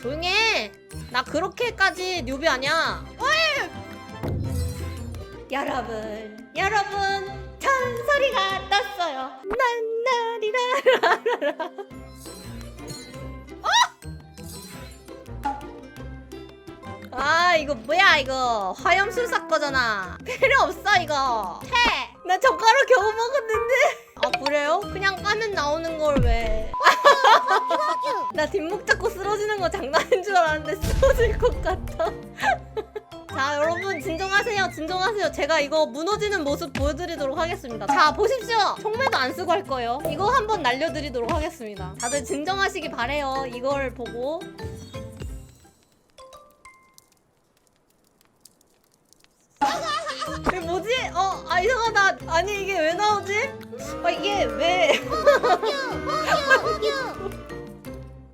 조용히 해. 나 그렇게까지 뉴비 아니야. 어이! 여러분, 여러분, 전설이가 떴어요. 난나리라라라라. 어? 아 이거 뭐야 이거 화염술사 거잖아 필요 없어 이거 채! 나 젓가락 겨우 먹었는데 아 그래요? 그냥 까면 나오는 걸 왜? 나 뒷목 잡고 쓰러지는 거 장난인 줄 알았는데 쓰러질 것 같아. 자 여러분 진정하세요 진정하세요 제가 이거 무너지는 모습 보여드리도록 하겠습니다 자 보십시오 총매도 안 쓰고 할 거예요 이거 한번 날려드리도록 하겠습니다 다들 진정하시기 바래요 이걸 보고 이게 뭐지? 어, 아 이상하다. 아니 이게 왜 나오지? 아 이게 왜?